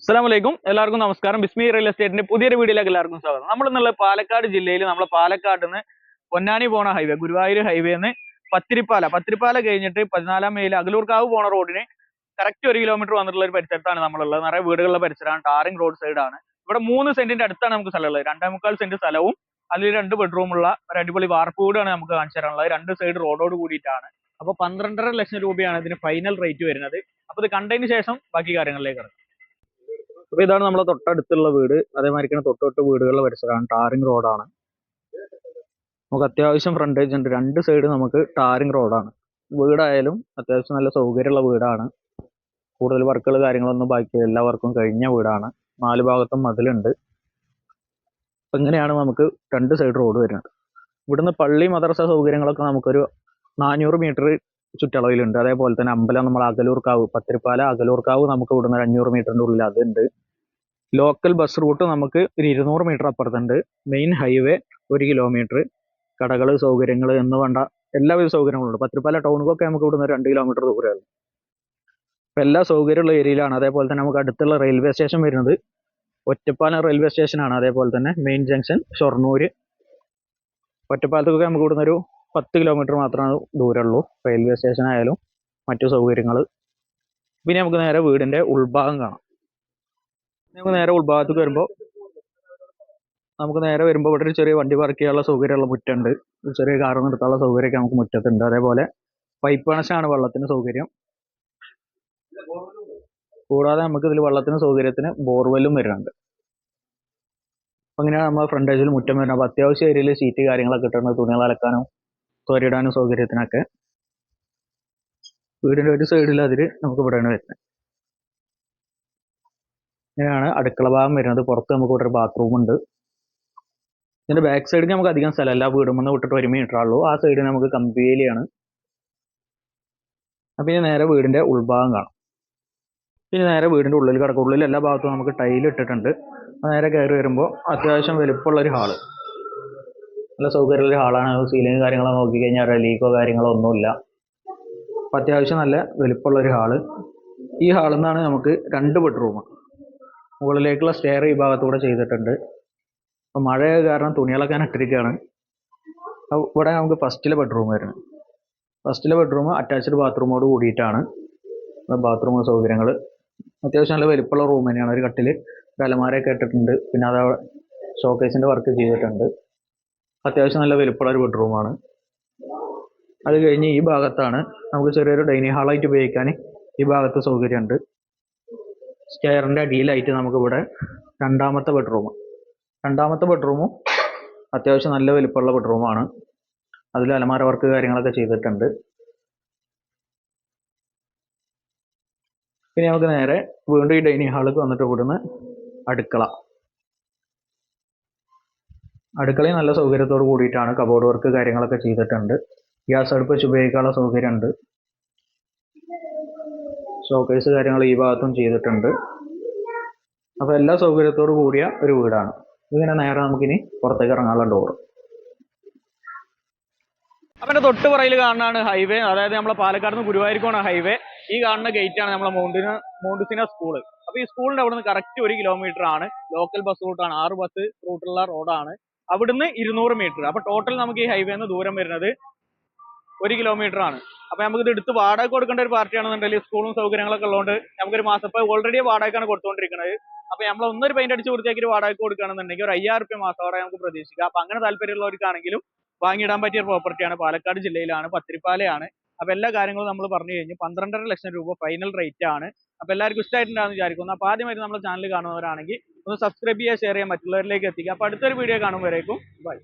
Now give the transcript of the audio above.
അസ്സാം വലൈക്കും എല്ലാവർക്കും നമസ്കാരം. ബിസ്മി റിയൽ എസ്റ്റേറ്റിന്റെ പുതിയൊരു വീഡിയോയിലേക്ക് എല്ലാവർക്കും സ്വാഗതം. നമ്മൾ ഇന്നുള്ള പാലക്കാട് ജില്ലയിൽ നമ്മളെ പാലക്കാട് നിന്ന് പൊന്നാനി പോണ ഹൈവേ ഗുരുവായൂർ ഹൈവേ നിന്ന് പത്തിരിപ്പാല. പത്തിരിപ്പാല കഴിഞ്ഞിട്ട് പതിനാലാം മെയിൽ അകലൂർക്കാവ് പോണ റോഡിന് കറക്റ്റ് ഒരു കിലോമീറ്റർ വന്നിട്ടുള്ള ഒരു പരിസരത്താണ് നമ്മളുള്ളത്. നിറയെ വീടുകളുടെ പരിസരമാണ്. ടാറിംഗ് റോഡ് സൈഡാണ് ഇവിടെ മൂന്ന് സെന്റിന്റെ അടുത്താണ് നമുക്ക് സ്ഥലമുള്ളത് രണ്ടേ മുക്കാൽ സെന്റ് സ്ഥലവും അതിൽ രണ്ട് ബെഡ്റൂം ഉള്ള ഒരു അടിപൊളി വാർപ്പ് വീടാണ് നമുക്ക് കാണിച്ചു തരാനുള്ളത്. രണ്ട് സൈഡ് റോഡോട് കൂടിയിട്ടാണ്. അപ്പോൾ പന്ത്രണ്ടര ലക്ഷം രൂപയാണ് ഇതിന് ഫൈനൽ റേറ്റ് വരുന്നത്. അപ്പോൾ ഇത് കണ്ടതിന് ശേഷം ബാക്കി കാര്യങ്ങളിലേക്ക് കിടക്കാം. അപ്പൊ ഇതാണ് നമ്മളെ തൊട്ടടുത്തുള്ള വീട്. അതേമാതിരി തൊട്ട് വീടുകളുടെ പരിസരമാണ് ടാറിംഗ് റോഡാണ് നമുക്ക് അത്യാവശ്യം ഫ്രണ്ടേജ് ഉണ്ട്. രണ്ട് സൈഡ് നമുക്ക് ടാറിംഗ് റോഡാണ് വീടായാലും അത്യാവശ്യം നല്ല സൗകര്യമുള്ള വീടാണ്. കൂടുതൽ വർക്കുകൾ കാര്യങ്ങളൊന്നും ബാക്കി എല്ലാ വർക്കും കഴിഞ്ഞ വീടാണ്. നാല് ഭാഗത്തും മതിലുണ്ട്. അപ്പൊ ഇങ്ങനെയാണ് നമുക്ക് രണ്ട് സൈഡ് റോഡ് വരുന്നത്. ഇവിടുന്ന് പള്ളി മദ്രസ സൗകര്യങ്ങളൊക്കെ നമുക്കൊരു നാനൂറ് മീറ്റർ ചുറ്റളവിലുണ്ട്. അതേപോലെ തന്നെ അമ്പലം നമ്മൾ അകലൂർക്കാവ് പത്തിരിപ്പാല അകലൂർക്കാവ് നമുക്ക് ഇവിടുന്ന് ഒരു അഞ്ഞൂറ് മീറ്ററിന്റെ ഉള്ളിൽ അതുണ്ട്. ലോക്കൽ ബസ് റൂട്ട് നമുക്ക് ഒരു ഇരുന്നൂറ് മീറ്റർ അപ്പുറത്തുണ്ട്. മെയിൻ ഹൈവേ ഒരു കിലോമീറ്റർ കടകൾ സൗകര്യങ്ങൾ എന്ന് വേണ്ട എല്ലാവിധ സൗകര്യങ്ങളുണ്ട്. പത്തിരിപ്പാല ടൗണിലൊക്കെ നമുക്ക് ഇവിടുന്ന് രണ്ട് കിലോമീറ്റർ ദൂരമാണ് അപ്പം എല്ലാ സൗകര്യമുള്ള ഏരിയയിലാണ് അതേപോലെ തന്നെ നമുക്ക് അടുത്തുള്ള റെയിൽവേ സ്റ്റേഷൻ വരുന്നത് ഒറ്റപ്പാലം റെയിൽവേ സ്റ്റേഷനാണ് അതേപോലെ തന്നെ മെയിൻ ജംഗ്ഷൻ ഷൊർണൂർ ഒറ്റപ്പാലത്തൊക്കെ നമുക്ക് ഇവിടുന്ന് ഒരു പത്ത് കിലോമീറ്റർ മാത്രമാണ് ദൂരമുള്ളൂ. റെയിൽവേ സ്റ്റേഷൻ ആയാലും മറ്റു സൗകര്യങ്ങൾ പിന്നെ നമുക്ക് നേരെ വീടിന്റെ ഉൾഭാഗം കാണാം. നമുക്ക് നേരെ ഉൾഭാഗത്തേക്ക് വരുമ്പോൾ നമുക്ക് നേരെ വരുമ്പോൾ ഇവിടെ ഒരു ചെറിയ വണ്ടി പാർക്ക് ചെയ്യാനുള്ള സൗകര്യമുള്ള മുറ്റുണ്ട്. ഒരു ചെറിയ കാർ നിർത്താനുള്ള സൗകര്യമൊക്കെ നമുക്ക് മുറ്റത്തുണ്ട്. അതേപോലെ പൈപ്പ് കണക്ഷനാണ് വെള്ളത്തിന് സൗകര്യം. കൂടാതെ നമുക്ക് ഇതിൽ വെള്ളത്തിന് സൗകര്യത്തിന് ബോർവെല്ലും വരുന്നുണ്ട്. അപ്പം ഇങ്ങനെയാണ് ഫ്രണ്ട് ഫ്രണ്ടേജിൽ മുറ്റം വരുന്നത്. അപ്പോൾ അത്യാവശ്യ ഏരിയയിൽ സീറ്റ് കാര്യങ്ങളൊക്കെ കിട്ടുന്നത് തുണികൾ അലക്കാനും തോരിടാനും സൗകര്യത്തിനൊക്കെ വീടിന്റെ ഒരു സൈഡിൽ അതിൽ നമുക്ക് ഇവിടെയാണ് വരുന്നത്. ഇങ്ങനെയാണ് അടുക്കള ഭാഗം വരുന്നത്. പുറത്ത് നമുക്ക് ഇവിടെ ഒരു ബാത്റൂം ഉണ്ട്. ഇതിന്റെ ബാക്ക് സൈഡിൽ നമുക്ക് അധികം സ്ഥലമല്ല. വീടുമെന്ന് വിട്ടിട്ട് ഒരു മീറ്റർ ഉള്ളൂ. ആ സൈഡിൽ നമുക്ക് കമ്പിവേലിയാണ്. അപ്പം ഇനി നേരെ വീടിന്റെ ഉൾഭാഗം കാണാം. പിന്നെ നേരെ വീടിന്റെ ഉള്ളിൽ കിടക്കും. ഉള്ളിൽ എല്ലാ ഭാഗത്തും നമുക്ക് ടൈൽ ഇട്ടിട്ടുണ്ട്. നേരെ കയറി വരുമ്പോൾ അത്യാവശ്യം വലുപ്പമുള്ളൊരു ഹാൾ നല്ല സൗകര്യമുള്ള ഹാളാണ് സീലിംഗ് കാര്യങ്ങളോ നോക്കി കഴിഞ്ഞാൽ ലീക്കോ കാര്യങ്ങളോ ഒന്നുമില്ല. അപ്പം അത്യാവശ്യം നല്ല വലിപ്പമുള്ള ഒരു ഹാൾ. ഈ ഹാളിൽ നിന്നാണ് നമുക്ക് രണ്ട് ബെഡ്റൂം മുകളിലേക്കുള്ള സ്റ്റെയർ ഈ ഭാഗത്തൂടെ ചെയ്തിട്ടുണ്ട്. അപ്പം മഴ കാരണം തുണികളൊക്കെ ഞാൻ ഇട്ടിരിക്കുകയാണ്. ഇവിടെ നമുക്ക് ഫസ്റ്റിലെ ബെഡ്റൂം വരുന്നത്. ഫസ്റ്റിലെ ബെഡ്റൂം അറ്റാച്ച്ഡ് ബാത്റൂമോട് കൂടിയിട്ടാണ്. ബാത്റൂം സൗകര്യങ്ങൾ. അത്യാവശ്യം നല്ല വലിപ്പമുള്ള റൂം തന്നെയാണ്. ഒരു കട്ടിൽ ഒരു ഇട്ടിട്ടുണ്ട്. പിന്നെ അത് ഷോക്കേസിന്റെ വർക്ക് ചെയ്തിട്ടുണ്ട്. അത്യാവശ്യം നല്ല വലുപ്പമുള്ള ഒരു ബെഡ്റൂമാണ് അത് കഴിഞ്ഞ് ഈ ഭാഗത്താണ് നമുക്ക് ചെറിയൊരു ഡൈനിങ് ഹാളായിട്ട് ഉപയോഗിക്കാൻ ഈ ഭാഗത്ത് സൗകര്യമുണ്ട്. സ്റ്റെയറിന്റെ അടിയിലായിട്ട് നമുക്കിവിടെ രണ്ടാമത്തെ ബെഡ്റൂം രണ്ടാമത്തെ ബെഡ്റൂമും അത്യാവശ്യം നല്ല വലിപ്പമുള്ള ബെഡ്റൂമാണ് അതിൽ അലമാര വർക്ക് കാര്യങ്ങളൊക്കെ ചെയ്തിട്ടുണ്ട്. പിന്നെ നമുക്ക് നേരെ വീണ്ടും ഈ ഡൈനിങ് ഹാളിലേക്ക് വന്നിട്ട് കൂടുന്ന അടുക്കള. അടുക്കളയും നല്ല സൗകര്യത്തോട് കൂടിയിട്ടാണ് കബോർഡ് വർക്ക് കാര്യങ്ങളൊക്കെ ചെയ്തിട്ടുണ്ട്. ഗ്യാസ് അടുപ്പ് വെച്ച് ഉപയോഗിക്കാനുള്ള സൗകര്യമുണ്ട്. ഷോക്കേസ് കാര്യങ്ങൾ ഈ ഭാഗത്തും ചെയ്തിട്ടുണ്ട്. അപ്പോൾ എല്ലാ സൗകര്യത്തോടു കൂടിയ ഒരു വീടാണ്. ഇങ്ങനെ നേരെ നമുക്കിനി പുറത്തേക്ക് ഇറങ്ങാനുള്ള ഡോറ് അവന്റെ തൊട്ട് പുറയിൽ കാണുന്നതാണ് ഹൈവേ അതായത് നമ്മളെ പാലക്കാട് നിന്ന് ഗുരുവായൂർക്കാണ് ഹൈവേ ഈ കാണുന്ന ഗേറ്റ് ആണ് നമ്മളെ മൗണ്ടിന മൗണ്ടിസിന സ്കൂൾ അപ്പൊ ഈ സ്കൂളിന്റെ അവിടെ നിന്ന് കറക്റ്റ് ഒരു കിലോമീറ്റർ ആണ്. ലോക്കൽ ബസ് റൂട്ടാണ് ആറ് ബസ് റൂട്ടുള്ള റോഡാണ് അവിടുന്ന് ഇരുന്നൂറ് മീറ്റർ അപ്പൊ ടോട്ടൽ നമുക്ക് ഈ ഹൈവേ നിന്ന് ദൂരം വരുന്നത് ഒരു കിലോമീറ്റർ ആണ്. അപ്പൊ നമുക്ക് ഇത് എടുത്ത് വാടക കൊടുക്കേണ്ട ഒരു പാർട്ടിയാണെന്നുണ്ടെങ്കിൽ സ്കൂളും സൗകര്യങ്ങളൊക്കെ ഉള്ളതുകൊണ്ട് നമുക്കൊരു മാസം ഇപ്പൊ ഓൾറെഡി വാടകയ്ക്കാണ് കൊടുത്തുകൊണ്ടിരിക്കുന്നത്. അപ്പൊ നമ്മൾ ഒന്നൊരു പെയിന്റ് അടിച്ച് കൊടുത്തേക്ക് വാടക കൊടുക്കുകയാണെന്നുണ്ടെങ്കിൽ ഒരു അയ്യായിരം റുപ്യ മാസം വാടക നമുക്ക് പ്രതീക്ഷിക്കാം. അപ്പൊ അങ്ങനെ താല്പര്യമുള്ളവർക്കാണെങ്കിലും വാങ്ങിയിടാൻ പറ്റിയ പ്രോപ്പർട്ടിയാണ് പാലക്കാട് ജില്ലയിലാണ് പത്തിരിപ്പാലയാണ്. അപ്പൊ എല്ലാ കാര്യങ്ങളും നമ്മൾ പറഞ്ഞു കഴിഞ്ഞു പന്ത്രണ്ടര ലക്ഷം രൂപ ഫൈനൽ റേറ്റ് ആണ്. അപ്പൊ എല്ലാവർക്കും ഇഷ്ടമായിട്ടുണ്ടാകുന്ന വിചാരിക്കുന്നു. അപ്പൊ ആദ്യമായിട്ട് നമ്മുടെ ചാനൽ കാണുന്നവരാണെങ്കിൽ ഒന്ന് സബ്സ്ക്രൈബ് ചെയ്യുക ഷെയർ ചെയ്യുക മറ്റുള്ളവരിലേക്ക് എത്തിക്കുക. അപ്പോൾ അടുത്തൊരു വീഡിയോ കാണുമ്പോഴേക്കും ബൈ